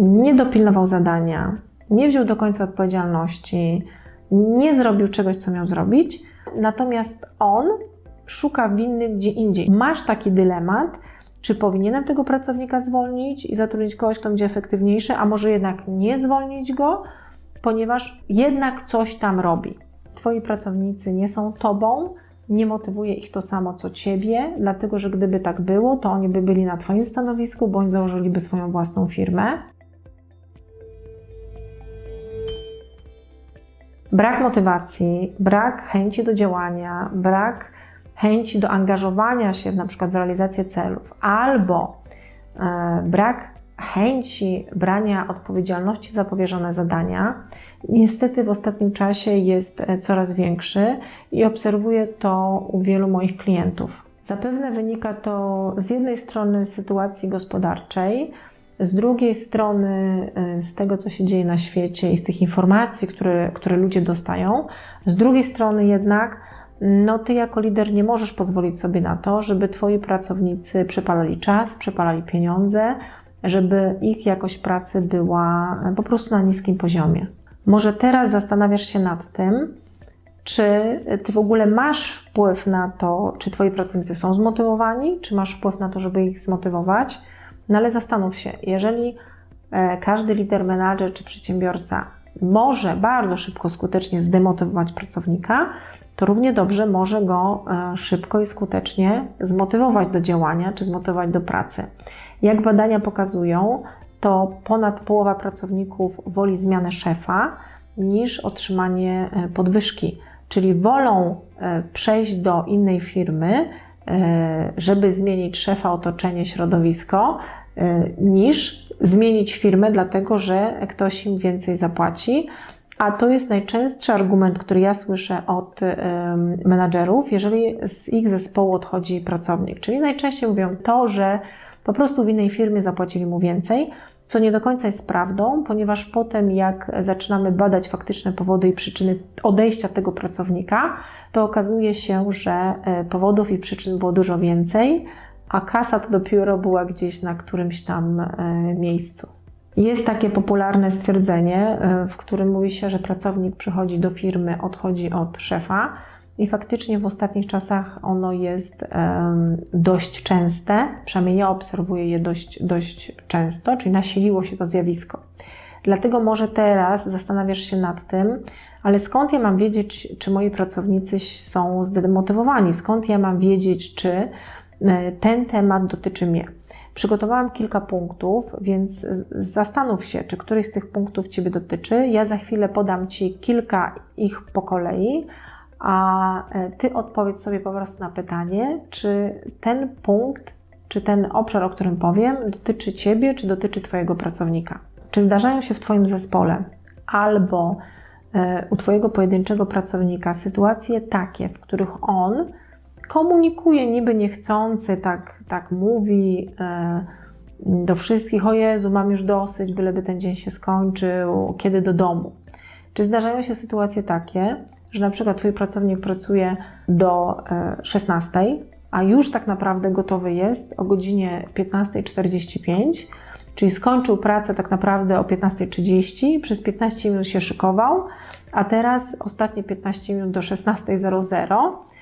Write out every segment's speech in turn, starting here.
nie dopilnował zadania, nie wziął do końca odpowiedzialności, nie zrobił czegoś, co miał zrobić, natomiast on szuka winnych gdzie indziej. Masz taki dylemat, czy powinienem tego pracownika zwolnić i zatrudnić kogoś, kto będzie efektywniejszy, a może jednak nie zwolnić go, ponieważ jednak coś tam robi. Twoi pracownicy nie są tobą, nie motywuje ich to samo co ciebie, dlatego że gdyby tak było, to oni by byli na Twoim stanowisku bądź założyliby swoją własną firmę. Brak motywacji, brak chęci do działania, brak chęci do angażowania się na przykład w realizację celów, albo e, brak chęci brania odpowiedzialności za powierzone zadania, niestety w ostatnim czasie jest e, coraz większy i obserwuję to u wielu moich klientów. Zapewne wynika to z jednej strony z sytuacji gospodarczej, z drugiej strony e, z tego, co się dzieje na świecie i z tych informacji, które, które ludzie dostają, z drugiej strony jednak, no ty jako lider nie możesz pozwolić sobie na to, żeby twoi pracownicy przepalali czas, przepalali pieniądze, żeby ich jakość pracy była po prostu na niskim poziomie. Może teraz zastanawiasz się nad tym, czy ty w ogóle masz wpływ na to, czy twoi pracownicy są zmotywowani, czy masz wpływ na to, żeby ich zmotywować. No ale zastanów się, jeżeli e, każdy lider, menadżer czy przedsiębiorca może bardzo szybko, skutecznie zdemotywować pracownika, to równie dobrze może go e, szybko i skutecznie zmotywować do działania czy zmotywować do pracy. Jak badania pokazują, to ponad połowa pracowników woli zmianę szefa niż otrzymanie e, podwyżki, czyli wolą przejść do innej firmy, żeby zmienić szefa, otoczenie, środowisko, niż zmienić firmę, dlatego że ktoś im więcej zapłaci. A to jest najczęstszy argument, który ja słyszę od menadżerów, jeżeli z ich zespołu odchodzi pracownik. Czyli najczęściej mówią to, że po prostu w innej firmie zapłacili mu więcej, co nie do końca jest prawdą, ponieważ potem, jak zaczynamy badać faktyczne powody i przyczyny odejścia tego pracownika, to okazuje się, że e, powodów i przyczyn było dużo więcej, a kasa to dopiero była gdzieś na którymś tam e, miejscu. Jest takie popularne stwierdzenie, e, w którym mówi się, że pracownik przychodzi do firmy, odchodzi od szefa. I faktycznie w ostatnich czasach ono jest dość częste, przynajmniej ja obserwuję je dość, dość często, czyli nasiliło się to zjawisko. Dlatego może teraz zastanawiasz się nad tym, ale skąd ja mam wiedzieć, czy moi pracownicy są zdemotywowani? Skąd ja mam wiedzieć, czy ten temat dotyczy mnie? Przygotowałam kilka punktów, więc zastanów się, czy któryś z tych punktów Ciebie dotyczy. Ja za chwilę podam Ci kilka ich po kolei, a e, Ty odpowiedz sobie po prostu na pytanie, czy ten punkt, czy ten obszar, o którym powiem, dotyczy Ciebie, czy dotyczy Twojego pracownika. Czy zdarzają się w Twoim zespole albo e, u Twojego pojedynczego pracownika sytuacje takie, w których on komunikuje niby niechcący, tak, tak mówi e, do wszystkich, o Jezu, mam już dosyć, byleby ten dzień się skończył, kiedy do domu. Czy zdarzają się sytuacje takie, że na przykład Twój pracownik pracuje do 16, e, a już tak naprawdę gotowy jest o godzinie 15.45, czyli skończył pracę tak naprawdę o 15.30, przez 15 minut się szykował, a teraz ostatnie 15 minut do 16.00 E, e,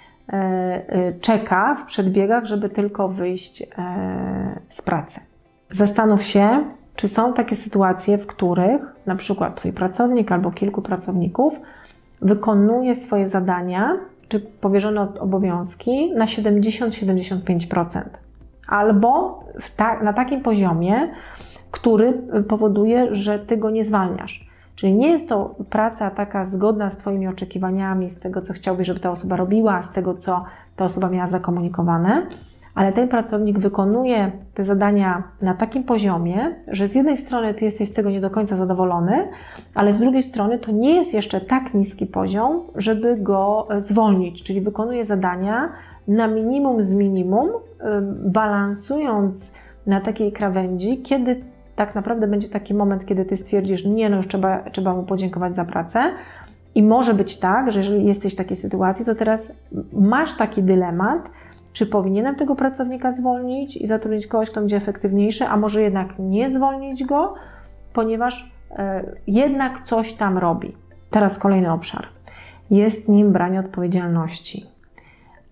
czeka w przedbiegach, żeby tylko wyjść e, z pracy. Zastanów się, czy są takie sytuacje, w których na przykład Twój pracownik albo kilku pracowników wykonuje swoje zadania czy powierzone obowiązki na 70-75%, albo ta, na takim poziomie, który powoduje, że Ty go nie zwalniasz. Czyli nie jest to praca taka zgodna z Twoimi oczekiwaniami, z tego, co chciałbyś, żeby ta osoba robiła, z tego, co ta osoba miała zakomunikowane, ale ten pracownik wykonuje te zadania na takim poziomie, że z jednej strony Ty jesteś z tego nie do końca zadowolony, ale z drugiej strony to nie jest jeszcze tak niski poziom, żeby go zwolnić, czyli wykonuje zadania na minimum z minimum, balansując na takiej krawędzi, kiedy tak naprawdę będzie taki moment, kiedy ty stwierdzisz, nie, no już trzeba, trzeba mu podziękować za pracę. I może być tak, że jeżeli jesteś w takiej sytuacji, to teraz masz taki dylemat, czy powinienem tego pracownika zwolnić i zatrudnić kogoś, kto będzie efektywniejszy, a może jednak nie zwolnić go, ponieważ e, jednak coś tam robi. Teraz kolejny obszar. Jest nim branie odpowiedzialności.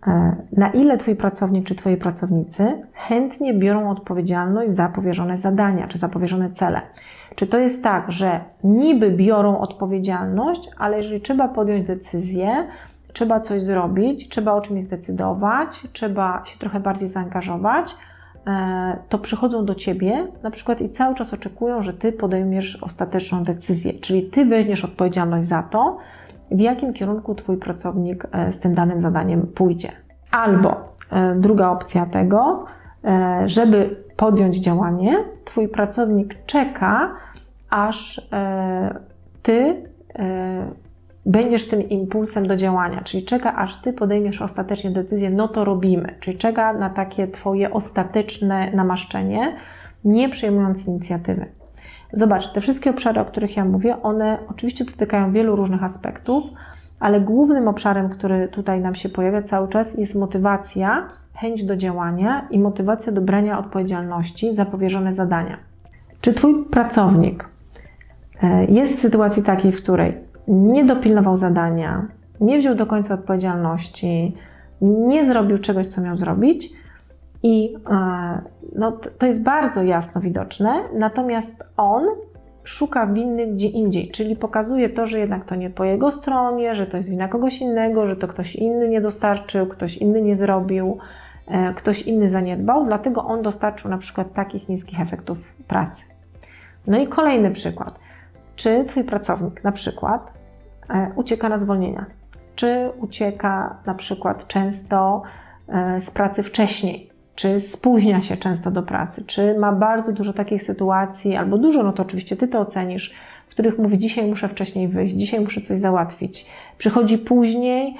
E, Na ile Twój pracownik czy Twoi pracownicy chętnie biorą odpowiedzialność za powierzone zadania czy za powierzone cele? Czy to jest tak, że niby biorą odpowiedzialność, ale jeżeli trzeba podjąć decyzję, trzeba coś zrobić, trzeba o czymś zdecydować, trzeba się trochę bardziej zaangażować, e, to przychodzą do ciebie na przykład i cały czas oczekują, że ty podejmiesz ostateczną decyzję, czyli ty weźmiesz odpowiedzialność za to, w jakim kierunku twój pracownik e, z tym danym zadaniem pójdzie. Albo e, druga opcja tego, e, żeby podjąć działanie, twój pracownik czeka, aż ty będziesz tym impulsem do działania, czyli czeka, aż ty podejmiesz ostatecznie decyzję, no to robimy, czyli czeka na takie twoje ostateczne namaszczenie, nie przejmując inicjatywy. Zobacz, te wszystkie obszary, o których ja mówię, one oczywiście dotykają wielu różnych aspektów, ale głównym obszarem, który tutaj nam się pojawia cały czas, jest motywacja, chęć do działania i motywacja do brania odpowiedzialności za powierzone zadania. Czy Twój pracownik e, jest w sytuacji takiej, w której nie dopilnował zadania, nie wziął do końca odpowiedzialności, nie zrobił czegoś, co miał zrobić, i e, no, to jest bardzo jasno widoczne, natomiast on szuka winnych gdzie indziej, czyli pokazuje to, że jednak to nie po jego stronie, że to jest wina kogoś innego, że to ktoś inny nie dostarczył, ktoś inny nie zrobił, e, ktoś inny zaniedbał, dlatego on dostarczył na przykład takich niskich efektów pracy. No i kolejny przykład. Czy Twój pracownik na przykład e, ucieka na zwolnienia? Czy ucieka na przykład często z pracy wcześniej? Czy spóźnia się często do pracy? Czy ma bardzo dużo takich sytuacji, albo dużo, no to oczywiście Ty to ocenisz, w których mówi: Dzisiaj muszę wcześniej wyjść, dzisiaj muszę coś załatwić. Przychodzi później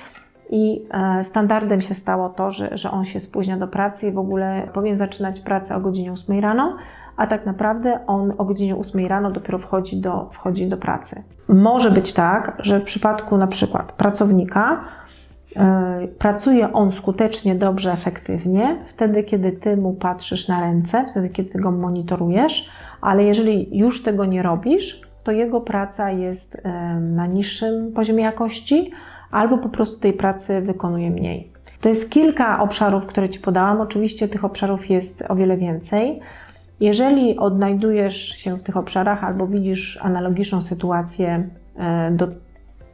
i e, standardem się stało to, że, że on się spóźnia do pracy i w ogóle powinien zaczynać pracę o godzinie 8 rano, a tak naprawdę on o godzinie 8 rano dopiero wchodzi do, wchodzi do pracy. Może być tak, że w przypadku na przykład pracownika pracuje on skutecznie, dobrze, efektywnie, wtedy kiedy ty mu patrzysz na ręce, wtedy kiedy go monitorujesz, ale jeżeli już tego nie robisz, to jego praca jest e, na niższym poziomie jakości, albo po prostu tej pracy wykonuje mniej. To jest kilka obszarów, które Ci podałam. Oczywiście tych obszarów jest o wiele więcej. Jeżeli odnajdujesz się w tych obszarach albo widzisz analogiczną sytuację e, do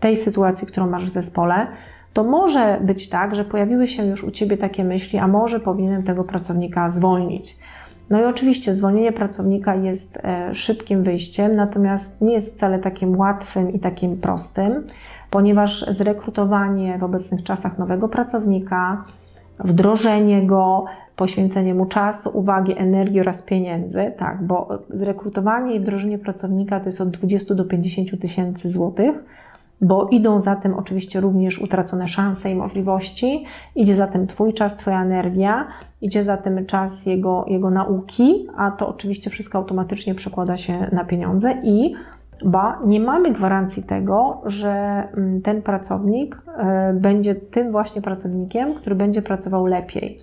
tej sytuacji, którą masz w zespole, to może być tak, że pojawiły się już u Ciebie takie myśli, a może powinienem tego pracownika zwolnić. No i oczywiście zwolnienie pracownika jest e, szybkim wyjściem, natomiast nie jest wcale takim łatwym i takim prostym, ponieważ zrekrutowanie w obecnych czasach nowego pracownika, wdrożenie go, poświęcenie mu czasu, uwagi, energii oraz pieniędzy, tak, bo zrekrutowanie i wdrożenie pracownika to jest od 20 do 50 tysięcy złotych, bo idą za tym oczywiście również utracone szanse i możliwości, idzie za tym Twój czas, Twoja energia, idzie za tym czas jego, jego nauki, a to oczywiście wszystko automatycznie przekłada się na pieniądze i ba, nie mamy gwarancji tego, że mm, ten pracownik e, będzie tym właśnie pracownikiem, który będzie pracował lepiej.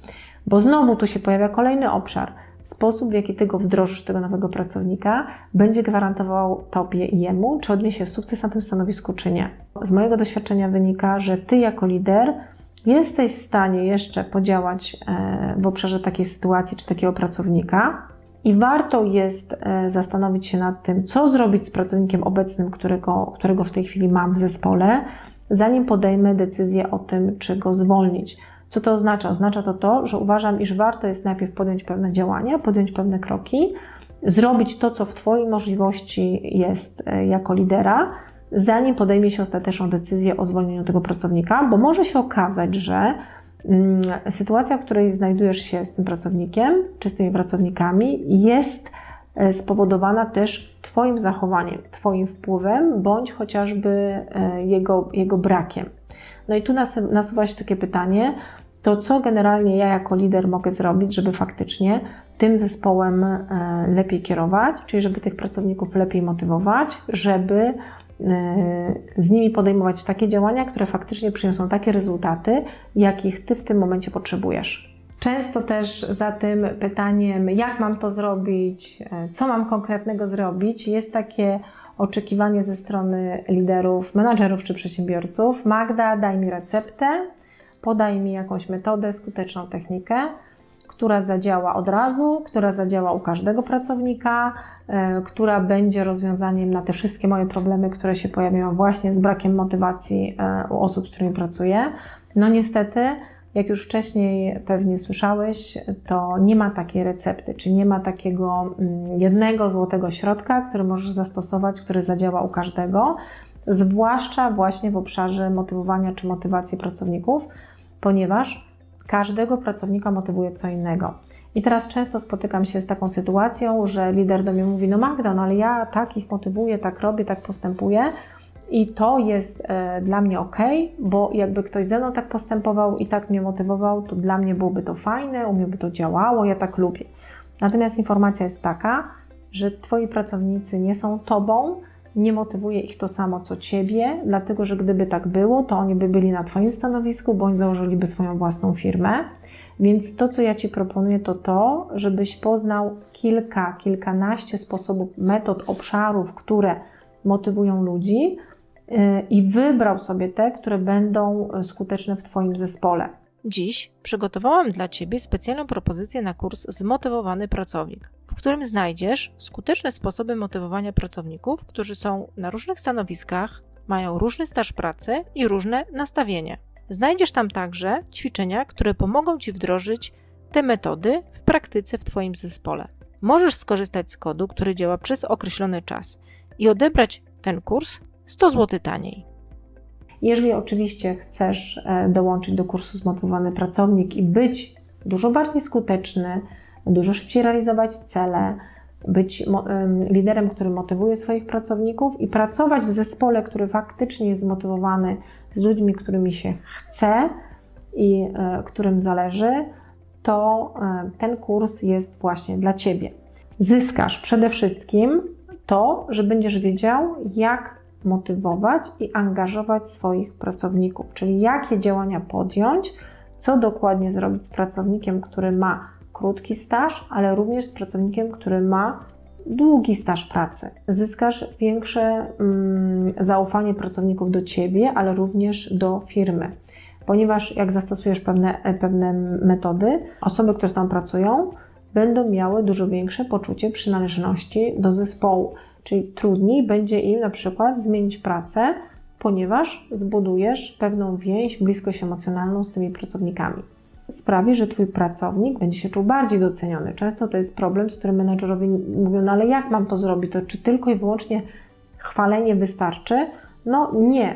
Bo znowu tu się pojawia kolejny obszar. Sposób, w jaki ty go wdrożysz, tego nowego pracownika, będzie gwarantował tobie i jemu, czy odniesie sukces na tym stanowisku, czy nie. Z mojego doświadczenia wynika, że ty jako lider jesteś w stanie jeszcze podziałać e, w obszarze takiej sytuacji, czy takiego pracownika, i warto jest e, zastanowić się nad tym, co zrobić z pracownikiem obecnym, którego, którego w tej chwili mam w zespole, zanim podejmę decyzję o tym, czy go zwolnić. Co to oznacza? Oznacza to to, że uważam, iż warto jest najpierw podjąć pewne działania, podjąć pewne kroki, zrobić to, co w Twojej możliwości jest e, jako lidera, zanim podejmie się ostateczną decyzję o zwolnieniu tego pracownika, bo może się okazać, że mm, sytuacja, w której znajdujesz się z tym pracownikiem czy z tymi pracownikami, jest e, spowodowana też Twoim zachowaniem, Twoim wpływem, bądź chociażby e, jego, jego brakiem. No i tu nas, nasuwa się takie pytanie, to co generalnie ja jako lider mogę zrobić, żeby faktycznie tym zespołem e, lepiej kierować, czyli żeby tych pracowników lepiej motywować, żeby e, z nimi podejmować takie działania, które faktycznie przyniosą takie rezultaty, jakich Ty w tym momencie potrzebujesz. Często też za tym pytaniem, jak mam to zrobić, e, co mam konkretnego zrobić, jest takie oczekiwanie ze strony liderów, menadżerów czy przedsiębiorców. Magda, daj mi receptę, podaj mi jakąś metodę, skuteczną technikę, która zadziała od razu, która zadziała u każdego pracownika, e, która będzie rozwiązaniem na te wszystkie moje problemy, które się pojawiają właśnie z brakiem motywacji e, u osób, z którymi pracuję. No niestety, jak już wcześniej pewnie słyszałeś, to nie ma takiej recepty, czy nie ma takiego mm, jednego złotego środka, który możesz zastosować, który zadziała u każdego, zwłaszcza właśnie w obszarze motywowania czy motywacji pracowników, ponieważ każdego pracownika motywuje co innego. I teraz często spotykam się z taką sytuacją, że lider do mnie mówi: No, Magda, no ale ja tak ich motywuję, tak robię, tak postępuję i to jest e, dla mnie ok, bo jakby ktoś ze mną tak postępował i tak mnie motywował, to dla mnie byłoby to fajne, u mnie by to działało, ja tak lubię. Natomiast informacja jest taka, że Twoi pracownicy nie są Tobą, nie motywuje ich to samo co Ciebie, dlatego że gdyby tak było, to oni by byli na Twoim stanowisku, bądź założyliby swoją własną firmę. Więc to, co ja Ci proponuję, to to, żebyś poznał kilka, kilkanaście sposobów, metod, obszarów, które motywują ludzi, i wybrał sobie te, które będą skuteczne w Twoim zespole. Dziś przygotowałam dla Ciebie specjalną propozycję na kurs Zmotywowany Pracownik, w którym znajdziesz skuteczne sposoby motywowania pracowników, którzy są na różnych stanowiskach, mają różny staż pracy i różne nastawienie. Znajdziesz tam także ćwiczenia, które pomogą Ci wdrożyć te metody w praktyce w Twoim zespole. Możesz skorzystać z kodu, który działa przez określony czas i odebrać ten kurs 100 zł taniej. Jeżeli oczywiście chcesz e, dołączyć do kursu Zmotywowany Pracownik i być dużo bardziej skuteczny, dużo szybciej realizować cele, być liderem, który motywuje swoich pracowników i pracować w zespole, który faktycznie jest zmotywowany z ludźmi, którymi się chce i e, którym zależy, to e, ten kurs jest właśnie dla Ciebie. Zyskasz przede wszystkim to, że będziesz wiedział, jak motywować i angażować swoich pracowników, czyli jakie działania podjąć, co dokładnie zrobić z pracownikiem, który ma krótki staż, ale również z pracownikiem, który ma długi staż pracy. Zyskasz większe mm, zaufanie pracowników do ciebie, ale również do firmy. Ponieważ jak zastosujesz pewne, pewne metody, osoby, które Tobą pracują, będą miały dużo większe poczucie przynależności do zespołu. Czyli trudniej będzie im na przykład zmienić pracę, ponieważ zbudujesz pewną więź, bliskość emocjonalną z tymi pracownikami. Sprawi, że Twój pracownik będzie się czuł bardziej doceniony. Często to jest problem, z którym menedżerowie mówią, no ale jak mam to zrobić? To czy tylko i wyłącznie chwalenie wystarczy? No nie,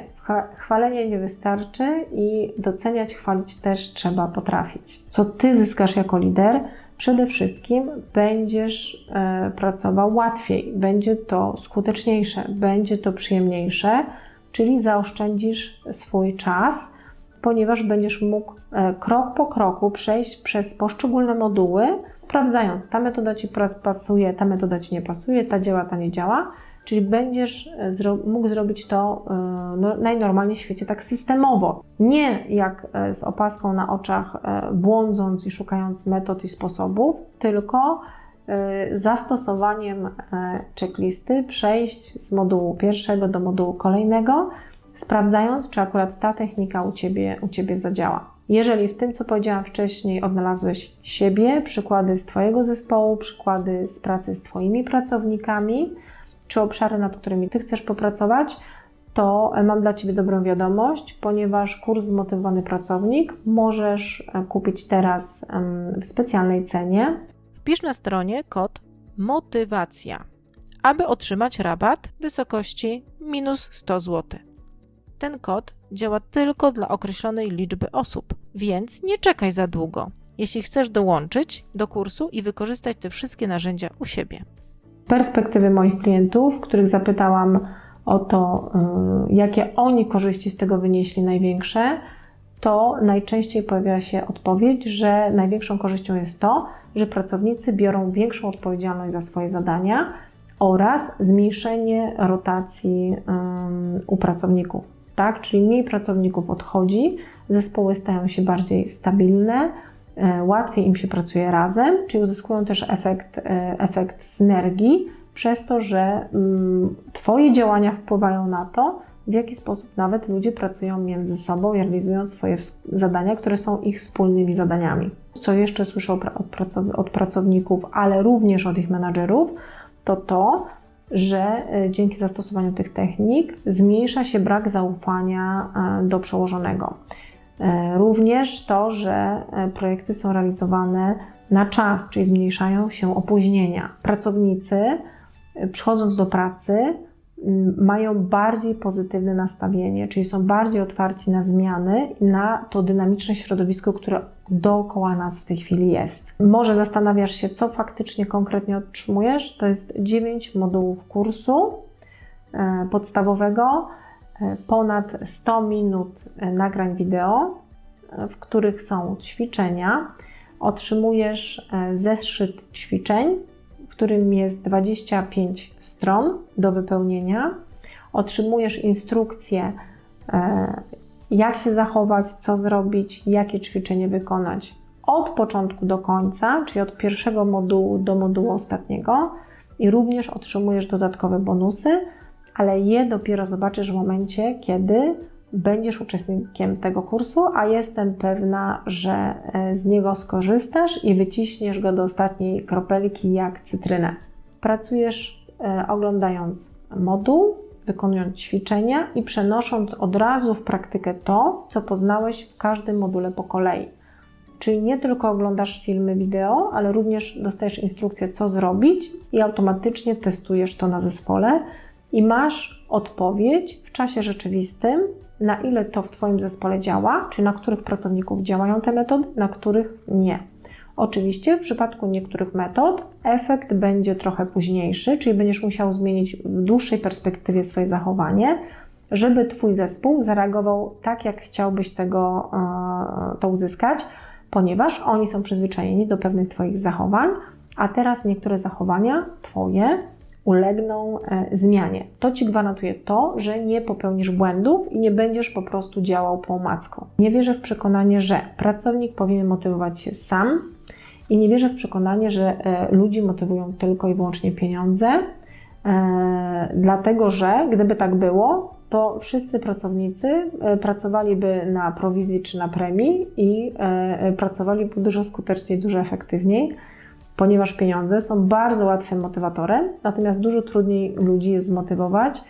chwalenie nie wystarczy i doceniać, chwalić też trzeba potrafić. Co Ty zyskasz jako lider? Przede wszystkim będziesz e, pracował łatwiej, będzie to skuteczniejsze, będzie to przyjemniejsze, czyli zaoszczędzisz swój czas, ponieważ będziesz mógł e, krok po kroku przejść przez poszczególne moduły, sprawdzając, ta metoda ci pasuje, ta metoda ci nie pasuje, ta działa, ta nie działa Czyli będziesz e, zro mógł zrobić to e, no, najnormalniej w świecie tak systemowo. Nie jak e, z opaską na oczach, błądząc i szukając metod i sposobów, tylko zastosowaniem checklisty przejść z modułu pierwszego do modułu kolejnego, sprawdzając, czy akurat ta technika u Ciebie, u ciebie zadziała. Jeżeli w tym, co powiedziałam wcześniej, odnalazłeś siebie, przykłady z Twojego zespołu, przykłady z pracy z Twoimi pracownikami, czy obszary, nad którymi Ty chcesz popracować, to mam dla Ciebie dobrą wiadomość, ponieważ kurs Zmotywowany Pracownik możesz e, kupić teraz w specjalnej cenie. Wpisz na stronie kod motywacja, aby otrzymać rabat w wysokości minus 100 zł. Ten kod działa tylko dla określonej liczby osób, więc nie czekaj za długo, jeśli chcesz dołączyć do kursu i wykorzystać te wszystkie narzędzia u siebie. Z perspektywy moich klientów, których zapytałam o to, y, jakie oni korzyści z tego wynieśli największe, to najczęściej pojawia się odpowiedź, że największą korzyścią jest to, że pracownicy biorą większą odpowiedzialność za swoje zadania oraz zmniejszenie rotacji u pracowników. Tak? Czyli mniej pracowników odchodzi, zespoły stają się bardziej stabilne, łatwiej im się pracuje razem, czyli uzyskują też efekt, e, efekt synergii, przez to, że mm, Twoje działania wpływają na to, w jaki sposób nawet ludzie pracują między sobą realizują swoje zadania, które są ich wspólnymi zadaniami. Co jeszcze słyszę od pra- od pracow- od pracowników, ale również od ich menadżerów, to to, że e, dzięki zastosowaniu tych technik zmniejsza się brak zaufania e, do przełożonego. E, Również to, że e, projekty są realizowane na czas, czyli zmniejszają się opóźnienia. Pracownicy, e, przychodząc do pracy, m, mają bardziej pozytywne nastawienie, czyli są bardziej otwarci na zmiany na to dynamiczne środowisko, które dookoła nas w tej chwili jest. Może zastanawiasz się, co faktycznie konkretnie otrzymujesz? To jest 9 modułów kursu podstawowego, ponad 100 minut e, nagrań wideo, e, w których są ćwiczenia. Otrzymujesz e, zeszyt ćwiczeń, w którym jest 25 stron do wypełnienia. Otrzymujesz instrukcję, jak się zachować, co zrobić, jakie ćwiczenie wykonać od początku do końca, czyli od pierwszego modułu do modułu ostatniego, i również otrzymujesz dodatkowe bonusy, ale je dopiero zobaczysz w momencie, kiedy będziesz uczestnikiem tego kursu, a jestem pewna, że e, z niego skorzystasz i wyciśniesz go do ostatniej kropelki jak cytrynę. Pracujesz e, oglądając moduł, wykonując ćwiczenia i przenosząc od razu w praktykę to, co poznałeś w każdym module po kolei. Czyli nie tylko oglądasz filmy wideo, ale również dostajesz instrukcję, co zrobić i automatycznie testujesz to na zespole i masz odpowiedź w czasie rzeczywistym, na ile to w Twoim zespole działa, czy na których pracowników działają te metody, na których nie. Oczywiście w przypadku niektórych metod efekt będzie trochę późniejszy, czyli będziesz musiał zmienić w dłuższej perspektywie swoje zachowanie, żeby Twój zespół zareagował tak, jak chciałbyś tego, e, to uzyskać, ponieważ oni są przyzwyczajeni do pewnych Twoich zachowań, a teraz niektóre zachowania Twoje ulegną e, zmianie. To Ci gwarantuje to, że nie popełnisz błędów i nie będziesz po prostu działał po omacku. Nie wierzę w przekonanie, że pracownik powinien motywować się sam i nie wierzę w przekonanie, że e, ludzi motywują tylko i wyłącznie pieniądze, e, dlatego że gdyby tak było, to wszyscy pracownicy pracowaliby na prowizji czy na premii i pracowaliby dużo skuteczniej, dużo efektywniej ponieważ pieniądze są bardzo łatwym motywatorem, natomiast dużo trudniej ludzi jest zmotywować e,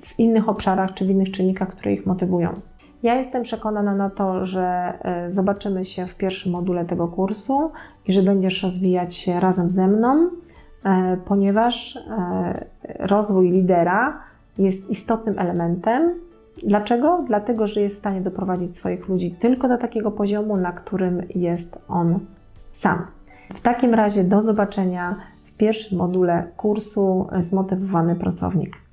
w innych obszarach czy w innych czynnikach, które ich motywują. Ja jestem przekonana na to, że e, zobaczymy się w pierwszym module tego kursu i że będziesz rozwijać się razem ze mną, e, ponieważ rozwój lidera jest istotnym elementem. Dlaczego? Dlatego, że jest w stanie doprowadzić swoich ludzi tylko do takiego poziomu, na którym jest on sam. W takim razie do zobaczenia w pierwszym module kursu Zmotywowany pracownik.